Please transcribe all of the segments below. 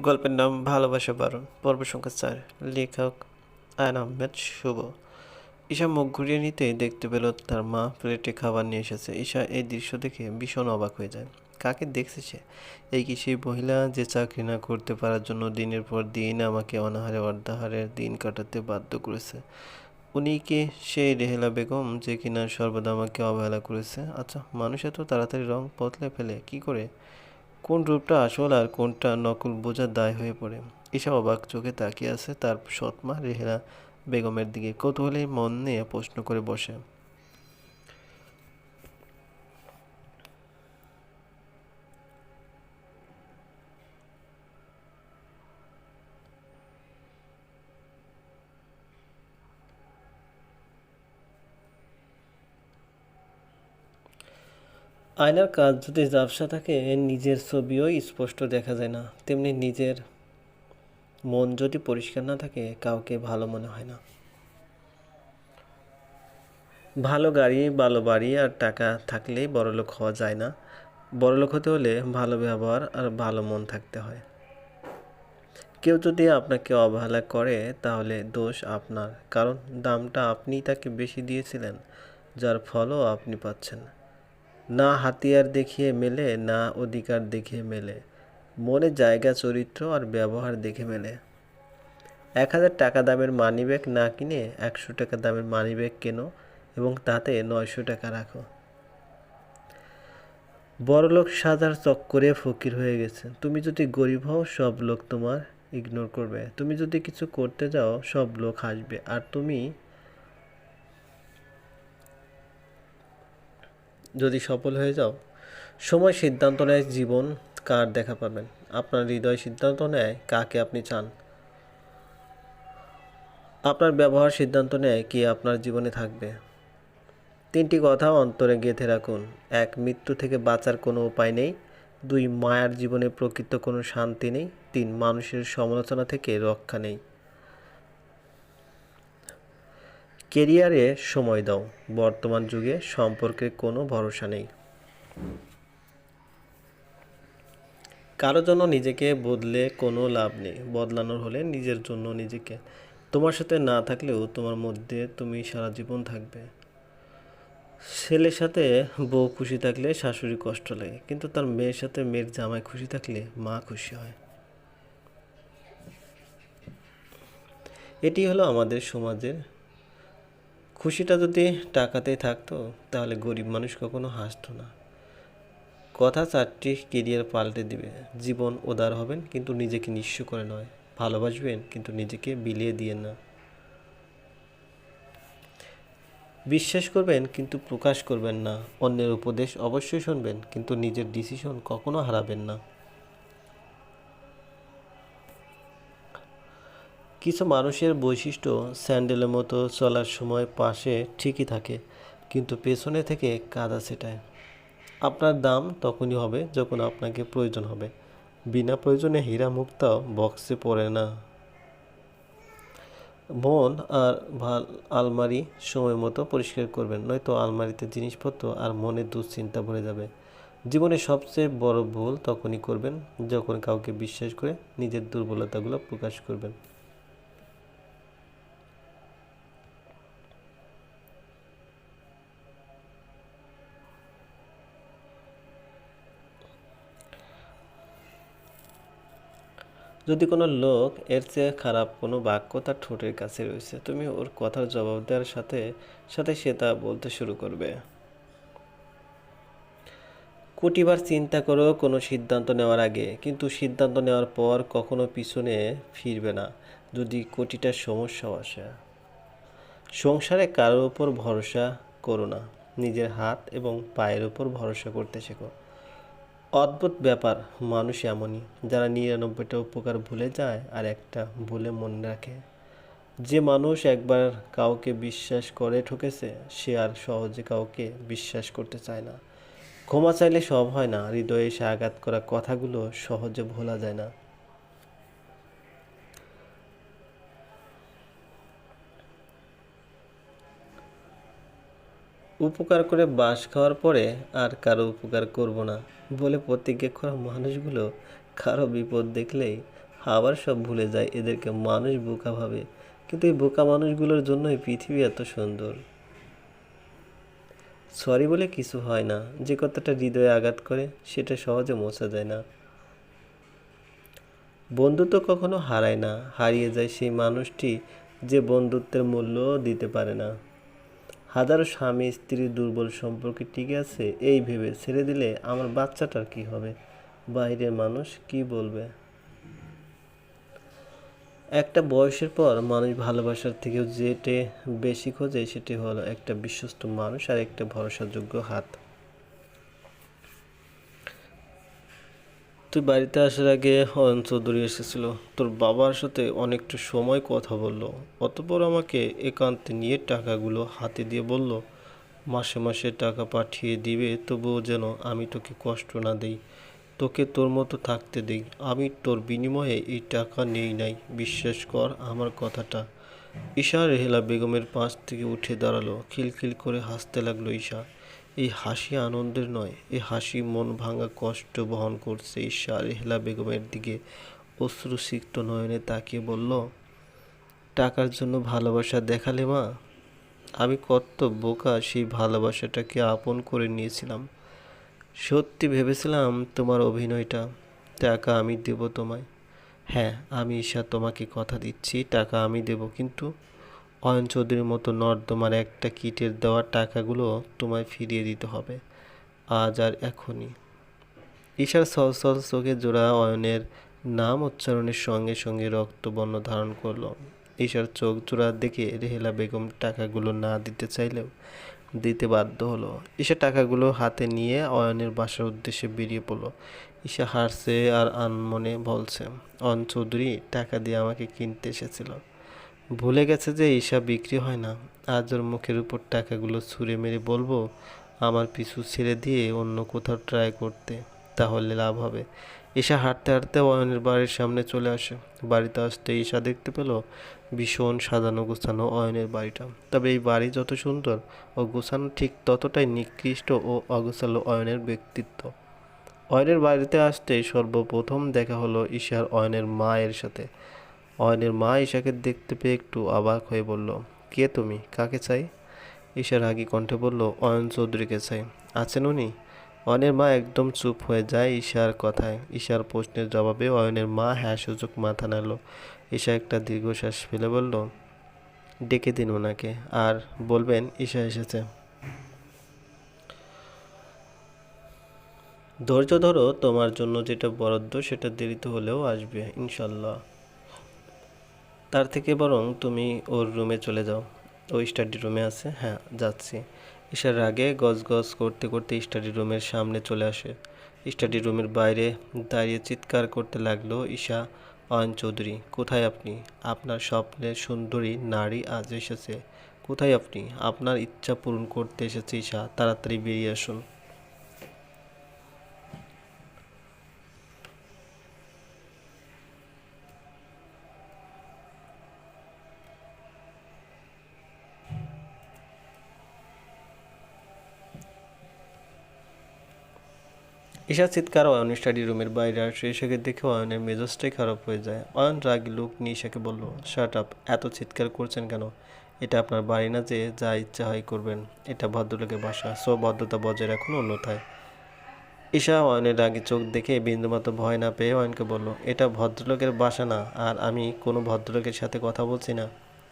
গল্পের নাম ভালোবাসা বারণ। পর্ব সংখ্যা চার, লেখক আয়ন আহমেদ শুভ। ঈশা মুখ ঘুরিয়ে নিতেই দেখতে পেল তার মা প্লেটে খাবার নিয়ে এসেছে। ঈশা এই দৃশ্য দেখে ভীষণ অবাক হয়ে যায়। কাকে দেখছে সে? এই কি সেই মহিলা যে চাকরি না করতে পারার জন্য দিনের পর দিন আমাকে অনাহারে অর্ধাহারে দিন কাটাতে বাধ্য করেছে? উনি কি সেই রেহেলা বেগম যে কিনা সর্বদা আমাকে অবহেলা করেছে? আচ্ছা মানুষ এত তাড়াতাড়ি রং বদলে ফেলে, কি করে? কোন রূপটা আসল আর কোনটা নকল বোঝার দায় হয়ে পড়ে? এসব অবাক চোখে তাকিয়ে আছে, তার সৎমা রেহেরা বেগমের দিকে। কৌতূহলী মন নিয়ে প্রশ্ন করে বসে। আয়নার কাজ যদি ঝাপসা থাকে, নিজের ছবিও স্পষ্ট দেখা যায় না। তেমনি নিজের মন যদি পরিষ্কার না থাকে, কাউকে ভালো মনে হয় না। ভালো গাড়ি, ভালো বাড়ি আর টাকা থাকলেই বড়লোক হওয়া যায় না। বড়লোক হতে হলে ভালো ব্যবহার আর ভালো মন থাকতে হয়। কেউ যদি আপনাকে অবহেলা করে, তাহলে দোষ আপনার, কারণ দামটা আপনি তাকে বেশি দিয়েছিলেন, যার ফলও আপনি পাচ্ছেন। না হাতিয়ার দেখিয়ে মেলে, না অধিকার দেখিয়ে মেলে। মনে জায়গা, চরিত্র আর ব্যবহার দেখে মেলে। এক হাজার টাকা দামের মানিব্যাগ না কিনে একশো টাকা দামের মানিব্যাগ কেনো এবং তাতে নয়শো টাকা রাখো। বড়লোক সাজার চক্করে ফকির হয়ে গেছে। তুমি যদি গরিব হও, সব লোক তোমার ইগনোর করবে। তুমি যদি কিছু করতে যাও, সব লোক হাসবে। আর তুমি যদি সফল হয়ে যাও, সময় সিদ্ধান্ত নেয় জীবন কার দেখা পাবেন? আপনার হৃদয় সিদ্ধান্ত নেয় কাকে আপনি চান। আপনার ব্যবহার সিদ্ধান্ত নেয় কি আপনার জীবনে থাকবে। তিনটি কথা অন্তরে গেঁথে রাখুন। এক, মৃত্যু থেকে বাঁচার কোনো উপায় নেই। দুই, মায়ার জীবনে প্রকৃত কোনো শান্তি নেই। তিন, মানুষের সমালোচনা থেকে রক্ষা নেই। কেরিয়ারে সময় দাও। বর্তমান যুগে সম্পর্কে কোনো ভরসা নেই। কারও জন্য নিজেকে বদলে কোনো লাভ নেই। বদলানোর হলে নিজের জন্য নিজেকে। তোমার সাথে না থাকলেও তোমার মধ্যে তুমি সারা জীবন থাকবে। ছেলের সাথে বউ খুশি থাকলে শাশুড়ি কষ্ট লাগে, কিন্তু তার মেয়ের সাথে মেয়ের জামাই খুশি থাকলে মা খুশি হয়। এটি হলো আমাদের সমাজের খুশিটা যদি টাকাতেই থাকতো, তাহলে গরিব মানুষ কখনো হাসতো না। কথা চারটি কেরিয়ার পাল্টে দিবে। জীবন উদার হবেন, কিন্তু নিজেকে নিঃস্ব করে নয়। ভালোবাসবেন, কিন্তু নিজেকে বিলিয়ে দিয়ে না। বিশ্বাস করবেন, কিন্তু প্রকাশ করবেন না। অন্যের উপদেশ অবশ্যই শুনবেন, কিন্তু নিজের ডিসিশন কখনো হারাবেন না। কিছু মানুষের বৈশিষ্ট্য স্যান্ডেলের মতো চলার সময় পাশে ঠিকই থাকে, কিন্তু পেছনে থেকে কাদা সেটায় আপনার দাম তখনই হবে যখন আপনাকে প্রয়োজন হবে। বিনা প্রয়োজনে হীরা মুক্তাও বক্সে পড়ে না। মন আর ভালো আলমারি সময় মতো পরিষ্কার করবেন, নয়তো আলমারিতে জিনিসপত্র আর মনে দুশ্চিন্তা ভরে যাবে। জীবনে সবচেয়ে বড় ভুল তখনই করবেন যখন কাউকে বিশ্বাস করে নিজের দুর্বলতাগুলো প্রকাশ করবেন। যদি কোনো লোক এর চেয়ে খারাপ কোনো বাক্য তার ঠোঁটের কাছে রয়েছে, তুমি ওর কথার জবাব দেওয়ার সাথে সাথে সে তা বলতে শুরু করবে। কোটিবার চিন্তা করো, কোনো সিদ্ধান্ত নেওয়ার আগে, কিন্তু সিদ্ধান্ত নেওয়ার পর কখনো পিছনে ফিরবে না, যদি কোটিটা সমস্যাও আসে। সংসারে কারোর উপর ভরসা করো না, নিজের হাত এবং পায়ের উপর ভরসা করতে শেখো। অদ্ভুত ব্যাপার, মানুষ এমনই। যারা নিরানব্বইটা উপকার ভুলে যায় আর একটা ভুলে মনে রাখে। যে মানুষ একবার কাউকে বিশ্বাস করে ঠকেছে, সে আর সহজে কাউকে বিশ্বাস করতে চায় না। ক্ষমা চাইলে সব হয় না, হৃদয়ে এসে আঘাত করা কথাগুলো সহজে ভোলা যায় না। উপকার করে বাস খাওয়ার পরে আর কারও উপকার করব না। বলে প্রতিজ্ঞা করা মানুষগুলো কারও বিপদ দেখলেই আবার সব ভুলে যায় এদেরকে মানুষ বোকা ভাবে। কিন্তু এই বোকা মানুষগুলোর জন্যই পৃথিবী এত সুন্দর। সরি বলে কিছু হয় না, যে কথাটা হৃদয়ে আঘাত করে সেটা সহজে মোছা যায় না। বন্ধুত্ব কখনো হারায় না, হারিয়ে যায় সেই মানুষটি যে বন্ধুত্বের মূল্য দিতে পারে না। হাজারো স্বামী স্ত্রী দুর্বল সম্পর্কে টিকে আছে, এই ভেবে ছেড়ে দিলে আমার বাচ্চাটার কি হবে? বাইরের মানুষ কি বলবে? একটা বয়সের পর মানুষ ভালোবাসার থেকেও যেটে বেশি খোঁজে, সেটি হলো একটা বিশ্বস্ত মানুষ আর একটা ভরসাযোগ্য হাত। তুই বাড়িতে আসার আগে অয়ন চৌধুরী এসেছিল। তোর বাবার সাথে অনেকটা সময় কথা বলল। অতপর আমাকে একান্তে নিয়ে টাকাগুলো হাতে দিয়ে বলল, মাসে মাসে টাকা পাঠিয়ে দিবে, তবুও যেন আমি তোকে কষ্ট না দেই। তোকে তোর মতো থাকতে দেই। আমি তোর বিনিময়ে এই টাকা নেই নাই। বিশ্বাস কর আমার কথাটা। ঈশা রেহেলা বেগমের পাশ থেকে উঠে দাঁড়াল। খিলখিল করে হাসতে লাগল ঈশা। এই হাসি আনন্দের নয়, এই হাসি মন ভাঙা কষ্ট বহন করছে ঈশা রেহেলা বেগমের দিকে অশ্রুসিক্ত নয়নে তাকিয়ে বলল, টাকার জন্য ভালোবাসা দেখালে মা? আমি কত বোকা সেই ভালোবাসাটাকে আপন করে নিয়েছিলাম। সত্যি ভেবেছিলাম তোমার অভিনয়টা, টাকা আমি দেব তোমায়। হ্যাঁ আমি ঈশা তোমাকে কথা দিচ্ছি, টাকা আমি দেব, কিন্তু অয়ন চৌধুরীর মতো নর্দমার একটা কিটের দেওয়া টাকাগুলো তোমায় ফিরিয়ে দিতে হবে। আজ আর এখনই। ঈশার সলসল চোখে জোড়া অয়নের নাম উচ্চারণের সঙ্গে সঙ্গে রক্তবর্ণ ধারণ করল। ঈশার চোখ জোড়া দেখে রেহেলা বেগম টাকাগুলো না দিতে চাইলেও দিতে বাধ্য হলো। ঈশা টাকাগুলো হাতে নিয়ে অয়নের বাসার উদ্দেশ্যে বেরিয়ে পড়ল। ঈশা হারছে আর আনমনে বলছে, অয়ন চৌধুরী, টাকা দিয়ে আমাকে কিনতে এসেছিল। ভুলে গেছে যে ঈশা বিক্রি হয় না। আজ ওর মুখের উপর টাকাগুলো ছুঁড়ে মেরে বলব, আমার পিছু ছেড়ে দিয়ে অন্য কোথাও ট্রাই করতে, তাহলে লাভ হবে। ঈশা হাঁটতে হাঁটতে অয়নের বাড়ির সামনে চলে আসে। বাড়িতে আসতে ঈশা দেখতে পেল ভীষণ সাজানো গোছানো অয়নের বাড়িটা। তবে এই বাড়ি যত সুন্দর ও গোছানো ঠিক ততটাই নিকৃষ্ট ও অগোছালো অয়নের ব্যক্তিত্ব। অয়নের বাড়িতে আসতে সর্বপ্রথম দেখা হলো ঈশার অয়নের মায়ের সাথে। অয়নের মা ঈশাকে দেখতে পেয়ে একটু অবাক হয়ে বলল, কে তুমি? কাকে চাই? ঈশার রাগী কণ্ঠে বলল, অয়ন চৌধুরীকে চাই। আছেন উনি? অয়নের মা একদম চুপ হয়ে যায় ঈশার কথায়। ঈশার প্রশ্নের জবাবে অয়নের মা হ্যাঁ সুযোগ মাথা নাড়ল। ঈশা একটা দীর্ঘশ্বাস ফেলে বলল, ডেকে দিন ওনাকে আর বলবেন, ঈশা এসেছে। ধৈর্য ধরো, তোমার জন্য যেটা বরাদ্দ সেটা দেরিতে হলেও আসবে, ইনশাল্লাহ। তার থেকে বরং তুমি ওর রুমে চলে যাও। ও স্টাডি রুমে আছে। হ্যাঁ যাচ্ছি। ঈশার আগে গজ করতে করতে স্টাডি রুমের সামনে চলে আসে। স্টাডি রুমের বাইরে দাঁড়িয়ে চিৎকার করতে লাগল ঈশা অয়ন চৌধুরী কোথায় আপনি? আপনার স্বপ্নের সুন্দরী নারী আজ এসেছে। কোথায় আপনি? আপনার ইচ্ছা পূরণ করতে এসেছে ঈশা। তাড়াতাড়ি বেরিয়ে আসুন। ঈশা চিৎকার অয়ন স্টাডি রুমের বাইরে আসে ঈশাকে দেখে অয়নের মেজাজটাই খারাপ হয়ে যায়। অয়ন রাগি লোক নিয়ে ঈশাকে বলল শার্ট আপ এত চিৎকার করছেন কেন? এটা আপনার বাড়ি না যে যা ইচ্ছা হয় করবেন। এটা ভদ্রলোকের বাসা, সো ভদ্রতা বজায় রাখুন অন্যথায়। ঈশা অয়নের রাগে চোখ দেখে বিন্দুমাত্র ভয় না পেয়ে অয়নকে বলল, এটা ভদ্রলোকের বাসা না, আর আমি কোনো ভদ্রলোকের সাথে কথা বলছি না।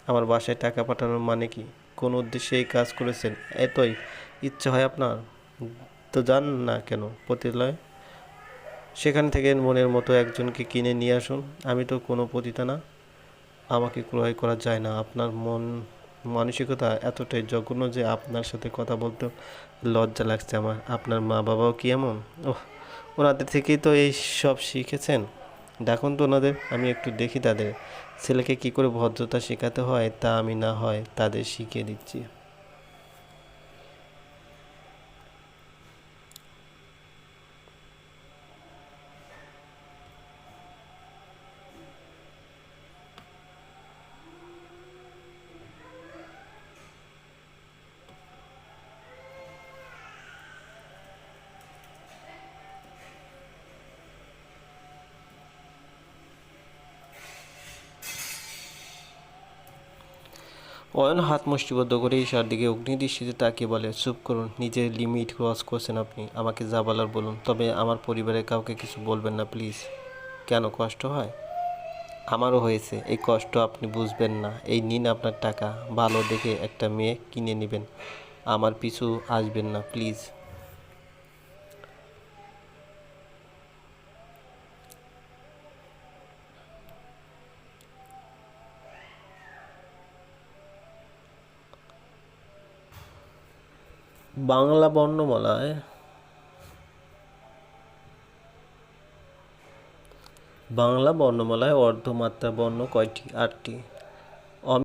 আমার বাসায় টাকা পাঠানোর মানে কি? কোন উদ্দেশ্যে এই কাজ করেছেন? এতই ইচ্ছা হয় আপনার? তো যান না কেন পতিতালয়? সেখান থেকে মনের মতো একজনকে কিনে নিয়ে আসুন। আমি তো কোনো পতিতা না। আমাকে ক্রয় করা যায় না। আপনার মন মানসিকতা এতটাই জঘন্য যে আপনার সাথে কথা বলতে লজ্জা লাগছে আমার। আপনার মা বাবাও কি এমন? ওহ, ওনাদের থেকেই তো এই সব শিখেছেন। দেখুন তো ওনাদের, আমি একটু দেখি তাদের। ছেলেকে কি করে ভদ্রতা শেখাতে হয় তা আমি না হয় তাদের শিখিয়ে দিচ্ছি। অয়ন হাত মুষ্টিবদ্ধ করে ঈশার দিকে অগ্নিদৃষ্টিতে তাকিয়ে বলে, চুপ করুন, নিজের লিমিট ক্রস করছেন আপনি। আমাকে যা বলার বলুন। তবে আমার পরিবারের কাউকে কিছু বলবেন না প্লিজ কেন কষ্ট হয়? আমারও হয়েছে। এই কষ্ট আপনি বুঝবেন না। এই নিন আপনার টাকা। ভালো দেখে একটা মেয়ে কিনে নেবেন। আমার পিছু আসবেন না প্লিজ বাংলা বর্ণমালায় বাংলা বর্ণমালায় অর্ধমাত্রা বর্ণ কয়টি? আটটি।